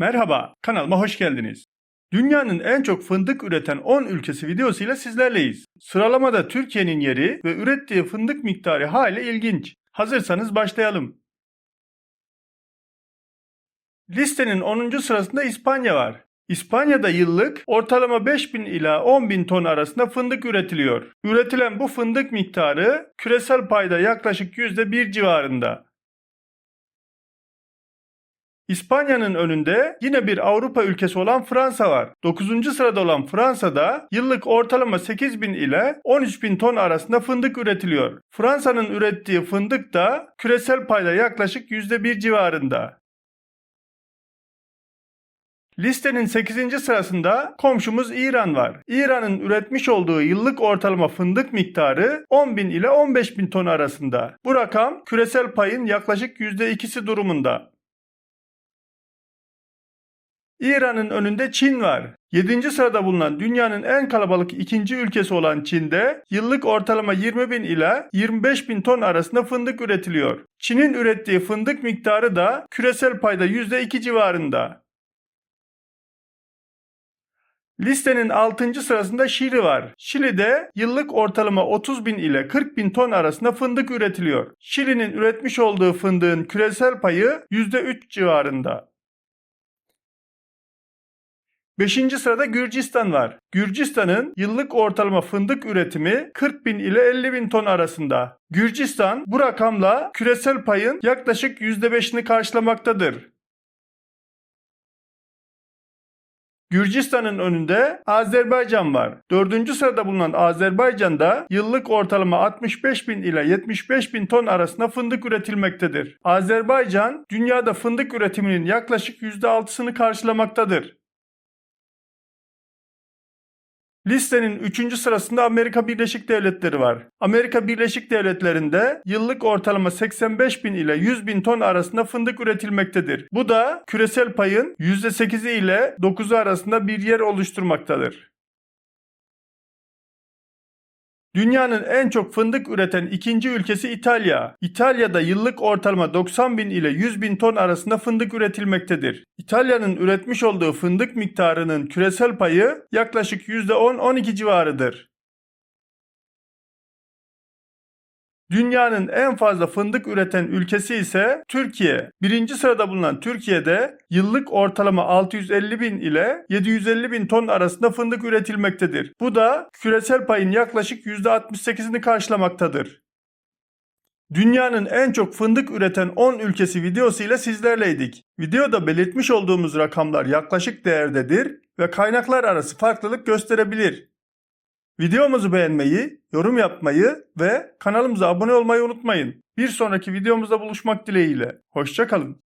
Merhaba, kanalıma hoş geldiniz. Dünyanın en çok fındık üreten 10 ülkesi videosuyla sizlerleyiz. Sıralamada Türkiye'nin yeri ve ürettiği fındık miktarı hali ilginç. Hazırsanız başlayalım. Listenin 10. sırasında İspanya var. İspanya'da yıllık ortalama 5000 ila 10.000 ton arasında fındık üretiliyor. Üretilen bu fındık miktarı küresel payda yaklaşık %1 civarında. İspanya'nın önünde yine bir Avrupa ülkesi olan Fransa var. 9. sırada olan Fransa'da yıllık ortalama 8000 ile 13000 ton arasında fındık üretiliyor. Fransa'nın ürettiği fındık da küresel payda yaklaşık %1 civarında. Listenin 8. sırasında komşumuz İran var. İran'ın üretmiş olduğu yıllık ortalama fındık miktarı 10.000 ile 15.000 ton arasında. Bu rakam küresel payın yaklaşık %2'si durumunda. İran'ın önünde Çin var. 7. sırada bulunan dünyanın en kalabalık ikinci ülkesi olan Çin'de yıllık ortalama 20 bin ila 25 bin ton arasında fındık üretiliyor. Çin'in ürettiği fındık miktarı da küresel payda %2 civarında. Listenin 6. sırasında Şili var. Şili'de yıllık ortalama 30 bin ile 40 bin ton arasında fındık üretiliyor. Şili'nin üretmiş olduğu fındığın küresel payı %3 civarında. 5. sırada Gürcistan var. Gürcistan'ın yıllık ortalama fındık üretimi 40 bin ile 50 bin ton arasında. Gürcistan bu rakamla küresel payın yaklaşık %5'ini karşılamaktadır. Gürcistan'ın önünde Azerbaycan var. Dördüncü sırada bulunan Azerbaycan'da yıllık ortalama 65 bin ile 75 bin ton arasında fındık üretilmektedir. Azerbaycan dünyada fındık üretiminin yaklaşık %6'sını karşılamaktadır. Listenin 3. sırasında Amerika Birleşik Devletleri var. Amerika Birleşik Devletleri'nde yıllık ortalama 85 bin ile 100 bin ton arasında fındık üretilmektedir. Bu da küresel payın %8'i ile 9'u arasında bir yer oluşturmaktadır. Dünyanın en çok fındık üreten ikinci ülkesi İtalya. İtalya'da yıllık ortalama 90 bin ile 100 bin ton arasında fındık üretilmektedir. İtalya'nın üretmiş olduğu fındık miktarının küresel payı yaklaşık %10-12 civarıdır. Dünyanın en fazla fındık üreten ülkesi ise Türkiye. Birinci sırada bulunan Türkiye'de yıllık ortalama 650 bin ile 750 bin ton arasında fındık üretilmektedir. Bu da küresel payın yaklaşık %68'ini karşılamaktadır. Dünyanın en çok fındık üreten 10 ülkesi videosu ile sizlerleydik. Videoda belirtmiş olduğumuz rakamlar yaklaşık değerdedir ve kaynaklar arası farklılık gösterebilir. Videomuzu beğenmeyi, yorum yapmayı ve kanalımıza abone olmayı unutmayın. Bir sonraki videomuzda buluşmak dileğiyle. Hoşçakalın.